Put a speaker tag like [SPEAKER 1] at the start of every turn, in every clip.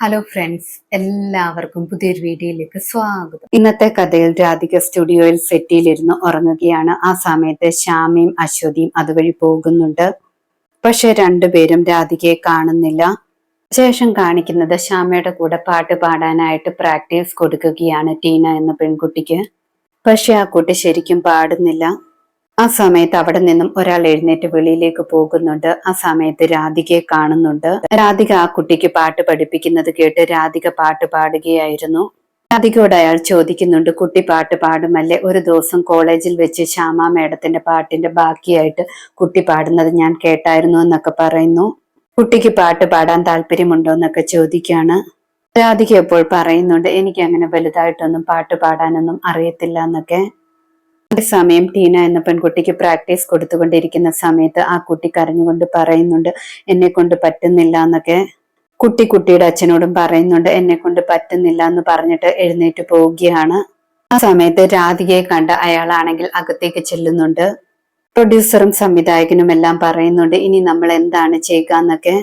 [SPEAKER 1] Hello friends എല്ലാവർക്കും പുതിയൊരു വീഡിയോയിലേക്ക് സ്വാഗതം. ഇന്നത്തെ കഥയിൽ രാധിക സ്റ്റുഡിയോയിൽ സെറ്റിയിലിരുന്ന് ഉറങ്ങുകയാണ്. ആ സമയത്ത് ശ്യാമയും അശ്വതിയും അതുവഴി പോകുന്നുണ്ട്. പക്ഷെ രണ്ടുപേരും രാധികയെ കാണുന്നില്ല. ശേഷം കാണിക്കുന്നത് ശ്യാമയുടെ കൂടെ പാട്ട് പാടാനായിട്ട് പ്രാക്ടീസ് കൊടുക്കുകയാണ് ടീന എന്ന പെൺകുട്ടിക്ക്. പക്ഷെ ആ കുട്ടി ശരിക്കും പാടുന്നില്ല. ആ സമയത്ത് അവിടെ നിന്നും ഒരാൾ എഴുന്നേറ്റ് വെളിയിലേക്ക് പോകുന്നുണ്ട്. ആ സമയത്ത് രാധികയെ കാണുന്നുണ്ട്. രാധിക ആ കുട്ടിക്ക് പാട്ട് പഠിപ്പിക്കുന്നത് കേട്ട് രാധിക പാട്ട് പാടുകയായിരുന്നു. രാധികയോട് അയാൾ ചോദിക്കുന്നുണ്ട് കുട്ടി പാട്ട് പാടുമല്ലേ? ഒരു ദിവസം കോളേജിൽ വെച്ച് ശ്യാമ മേഡത്തിന്റെ പാട്ടിന്റെ ബാക്കിയായിട്ട് കുട്ടി പാടുന്നത് ഞാൻ കേട്ടായിരുന്നു എന്നൊക്കെ പറയുന്നു. കുട്ടിക്ക് പാട്ട് പാടാൻ താല്പര്യമുണ്ടോ എന്നൊക്കെ ചോദിക്കുകയാണ് രാധിക എപ്പോൾ പറയുന്നുണ്ട് എനിക്ക് അങ്ങനെ വലുതായിട്ടൊന്നും പാട്ട് പാടാനൊന്നും അറിയത്തില്ല എന്നൊക്കെ. സമയം ടീന എന്ന പെൺകുട്ടിക്ക് പ്രാക്ടീസ് കൊടുത്തുകൊണ്ടിരിക്കുന്ന സമയത്ത് ആ കുട്ടി കരഞ്ഞുകൊണ്ട് പറയുന്നുണ്ട് എന്നെ കൊണ്ട് പറ്റുന്നില്ല എന്നൊക്കെ കുട്ടി കുട്ടിയുടെ അച്ഛനോടും പറയുന്നുണ്ട് എന്നെ കൊണ്ട് പറ്റുന്നില്ല എന്ന് പറഞ്ഞിട്ട് എഴുന്നേറ്റ് പോവുകയാണ്. ആ സമയത്ത് രാധികയെ കണ്ട അയാളാണെങ്കിൽ അകത്തേക്ക് ചെല്ലുന്നുണ്ട്. പ്രൊഡ്യൂസറും സംവിധായകനും എല്ലാം പറയുന്നുണ്ട് ഇനി നമ്മൾ എന്താണ് ചെയ്യുക എന്നൊക്കെ.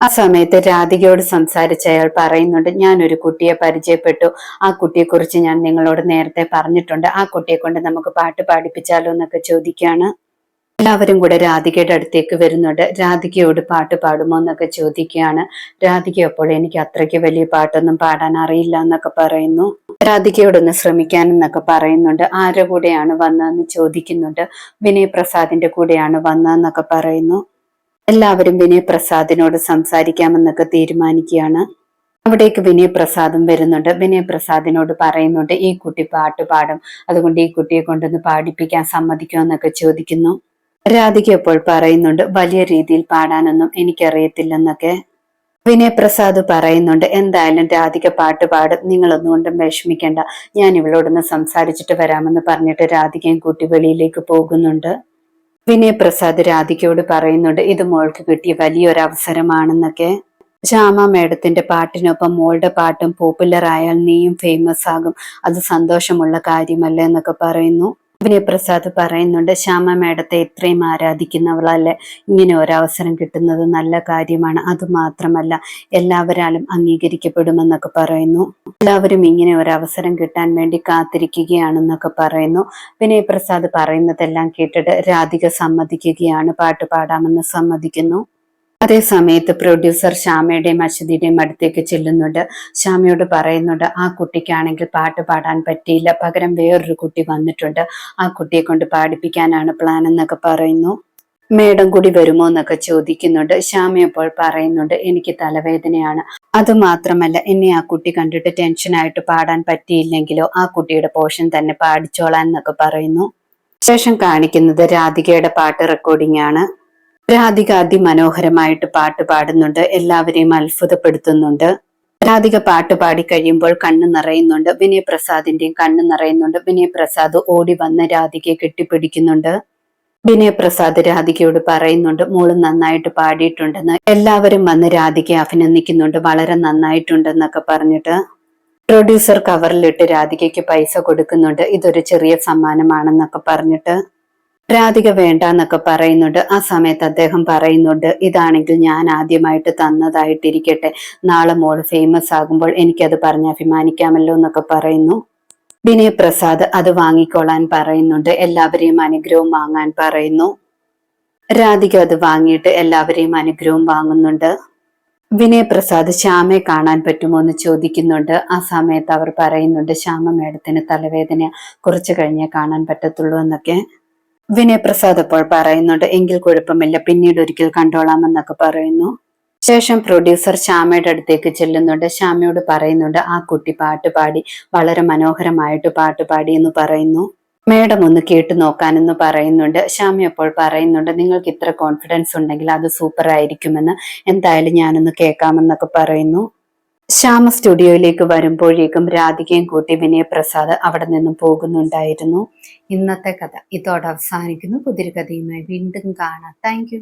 [SPEAKER 1] ആ സമയത്ത് രാധികയോട് സംസാരിച്ച അയാൾ പറയുന്നുണ്ട് ഞാൻ ഒരു കുട്ടിയെ പരിചയപ്പെട്ടു. ആ കുട്ടിയെ കുറിച്ച് ഞാൻ നിങ്ങളോട് നേരത്തെ പറഞ്ഞിട്ടുണ്ട്. ആ കുട്ടിയെ കൊണ്ട് നമുക്ക് പാട്ട് പാടിപ്പിച്ചാലോ എന്നൊക്കെ ചോദിക്കുകയാണ്. എല്ലാവരും കൂടെ രാധികയുടെ അടുത്തേക്ക് വരുന്നുണ്ട്. രാധികയോട് പാട്ട് പാടുമോ എന്നൊക്കെ ചോദിക്കുകയാണ്. രാധിക അപ്പോൾ എനിക്ക് അത്രയ്ക്ക് വലിയ പാട്ടൊന്നും പാടാൻ അറിയില്ല എന്നൊക്കെ പറയുന്നു. രാധികയോടൊന്ന് ശ്രമിക്കാനെന്നൊക്കെ പറയുന്നുണ്ട്. ആരുടെ കൂടെയാണ് വന്നതെന്ന് ചോദിക്കുന്നുണ്ട്. വിനയ് പ്രസാദിന്റെ കൂടെയാണ് വന്നതെന്നൊക്കെ പറയുന്നു. എല്ലാവരും വിനയപ്രസാദിനോട് സംസാരിക്കാമെന്നൊക്കെ തീരുമാനിക്കുകയാണ്. അവിടേക്ക് വിനയ് പ്രസാദും വരുന്നുണ്ട്. വിനയപ്രസാദിനോട് പറയുന്നുണ്ട് ഈ കുട്ടി പാട്ട് പാടും. അതുകൊണ്ട് ഈ കുട്ടിയെ കൊണ്ടൊന്ന് പാടിപ്പിക്കാൻ സമ്മതിക്കുമോ എന്നൊക്കെ ചോദിക്കുന്നു. രാധിക ഇപ്പോൾ പറയുന്നുണ്ട് വലിയ രീതിയിൽ പാടാനൊന്നും എനിക്കറിയത്തില്ലെന്നൊക്കെ. വിനയപ്രസാദ് പറയുന്നുണ്ട് എന്തായാലും രാധിക പാട്ട് പാടും. നിങ്ങളൊന്നുകൊണ്ടും വിഷമിക്കേണ്ട. ഞാൻ ഇവളോടൊന്ന് സംസാരിച്ചിട്ട് വരാമെന്ന് പറഞ്ഞിട്ട് രാധികയും കൂട്ടി വെളിയിലേക്ക് പോകുന്നുണ്ട്. വിനയ് പ്രസാദ് രാധികയോട് പറയുന്നുണ്ട് ഇത് മോൾക്ക് കിട്ടിയ വലിയൊരു അവസരമാണെന്നൊക്കെ ശ്യാമ മേഡത്തിന്റെ പാട്ടിനൊപ്പം മോളുടെ പാട്ടും പോപ്പുലർ ആയാൽ നീയും ഫേമസ് ആകും. അത് സന്തോഷമുള്ള കാര്യമല്ലേ എന്നൊക്കെ പറയുന്നു. വിനയപ്രസാദ് പറയുന്നുണ്ട് ശ്യാമ മേഡത്തെ ഇത്രയും ആരാധിക്കുന്നവളല്ലേ? ഇങ്ങനെ ഒരവസരം കിട്ടുന്നത് നല്ല കാര്യമാണ്. അത് മാത്രമല്ല എല്ലാവരാലും അംഗീകരിക്കപ്പെടുമെന്നൊക്കെ പറയുന്നു. എല്ലാവരും ഇങ്ങനെ ഒരവസരം കിട്ടാൻ വേണ്ടി കാത്തിരിക്കുകയാണെന്നൊക്കെ പറയുന്നു. വിനയപ്രസാദ് പറയുന്നതെല്ലാം കേട്ടിട്ട് രാധിക സമ്മതിക്കുകയാണ്. പാട്ട് പാടാമെന്ന് സമ്മതിക്കുന്നു. അതേ സമയത്ത് പ്രൊഡ്യൂസർ ശ്യാമയുടെയും അശ്വതിയുടെയും അടുത്തേക്ക് ചെല്ലുന്നുണ്ട്. ശ്യാമയോട് പറയുന്നുണ്ട് ആ കുട്ടിക്കാണെങ്കിൽ പാട്ട് പാടാൻ പറ്റിയില്ല. പകരം വേറൊരു കുട്ടി വന്നിട്ടുണ്ട്. ആ കുട്ടിയെ കൊണ്ട് പാടിപ്പിക്കാനാണ് പ്ലാൻ എന്നൊക്കെ പറയുന്നു. മേഡം കൂടി വരുമോ എന്നൊക്കെ ചോദിക്കുന്നുണ്ട്. ശ്യാമ അപ്പോൾ പറയുന്നുണ്ട് എനിക്ക് തലവേദനയാണ്. അതുമാത്രമല്ല എന്നെ ആ കുട്ടി കണ്ടിട്ട് ടെൻഷനായിട്ട് പാടാൻ പറ്റിയില്ലെങ്കിലോ ആ കുട്ടിയുടെ പോഷൻ തന്നെ പാടിച്ചോളാൻ എന്നൊക്കെ പറയുന്നു. ശേഷം കാണിക്കുന്നത് രാധികയുടെ പാട്ട് റെക്കോർഡിംഗ് ആണ്. രാധിക അതിമനോഹരമായിട്ട് പാട്ട് പാടുന്നുണ്ട്. എല്ലാവരെയും അത്ഭുതപ്പെടുത്തുന്നുണ്ട്. രാധിക പാട്ട് പാടി കഴിയുമ്പോൾ കണ്ണു നിറയുന്നുണ്ട്. വിനയ് പ്രസാദിന്റെയും കണ്ണ് നിറയുന്നുണ്ട്. വിനയ് പ്രസാദ് ഓടി വന്ന് രാധികയെ കെട്ടിപ്പിടിക്കുന്നുണ്ട്. വിനയ് പ്രസാദ് രാധികയോട് പറയുന്നുണ്ട് മോൾ നന്നായിട്ട് പാടിയിട്ടുണ്ടെന്ന്. എല്ലാവരും വന്ന് രാധികയെ അഭിനന്ദിക്കുന്നുണ്ട്. വളരെ നന്നായിട്ടുണ്ടെന്നൊക്കെ പറഞ്ഞിട്ട് പ്രൊഡ്യൂസർ കവറിലിട്ട് രാധികയ്ക്ക് പൈസ കൊടുക്കുന്നുണ്ട്. ഇതൊരു ചെറിയ സമ്മാനമാണെന്നൊക്കെ പറഞ്ഞിട്ട് രാധിക വേണ്ട എന്നൊക്കെ പറയുന്നുണ്ട്. ആ സമയത്ത് അദ്ദേഹം പറയുന്നുണ്ട് ഇതാണെങ്കിൽ ഞാൻ ആദ്യമായിട്ട് തന്നതായിട്ടിരിക്കട്ടെ. നാളെ മോൾ ഫേമസ് ആകുമ്പോൾ എനിക്കത് പറഞ്ഞ് അഭിമാനിക്കാമല്ലോ എന്നൊക്കെ പറയുന്നു. വിനയ് പ്രസാദ് അത് വാങ്ങിക്കൊള്ളാൻ പറയുന്നുണ്ട്. എല്ലാവരെയും അനുഗ്രഹം വാങ്ങാൻ പറയുന്നു. രാധിക അത് വാങ്ങിയിട്ട് എല്ലാവരെയും അനുഗ്രഹം വാങ്ങുന്നുണ്ട്. വിനയ് പ്രസാദ് ശ്യാമയെ കാണാൻ പറ്റുമോ എന്ന് ചോദിക്കുന്നുണ്ട്. ആ സമയത്ത് അവർ പറയുന്നുണ്ട് ശ്യാമ മേഡത്തിന് തലവേദന കുറച്ചു കഴിഞ്ഞേ കാണാൻ പറ്റത്തുള്ളൂ എന്നൊക്കെ. വിനയപ്രസാദ് അപ്പോൾ പറയുന്നുണ്ട് എങ്കിൽ കുഴപ്പമില്ല പിന്നീട് ഒരിക്കൽ കണ്ടോളാമെന്നൊക്കെ പറയുന്നു. ശേഷം പ്രൊഡ്യൂസർ ശ്യാമയുടെ അടുത്തേക്ക് ചെല്ലുന്നുണ്ട്. ശ്യാമയോട് പറയുന്നുണ്ട് ആ കുട്ടി പാട്ട് പാടി വളരെ മനോഹരമായിട്ട് പാട്ട് പാടി എന്ന് പറയുന്നു. മേഡം ഒന്ന് കേട്ടു നോക്കാനെന്ന് പറയുന്നുണ്ട്. ശ്യാമി അപ്പോൾ പറയുന്നുണ്ട് നിങ്ങൾക്ക് ഇത്ര കോൺഫിഡൻസ് ഉണ്ടെങ്കിൽ അത് സൂപ്പർ ആയിരിക്കുമെന്ന്. എന്തായാലും ഞാനൊന്ന് കേൾക്കാമെന്നൊക്കെ പറയുന്നു. ശ്യാമ സ്റ്റുഡിയോയിലേക്ക് വരുമ്പോഴേക്കും രാധികയും കൂട്ടി വിനയപ്രസാദ് അവിടെ നിന്നും പോകുന്നുണ്ടായിരുന്നു. ഇന്നത്തെ കഥ ഇതോടെ അവസാനിക്കുന്നു. പുതിരി കഥയുമായി വീണ്ടും കാണാം. താങ്ക്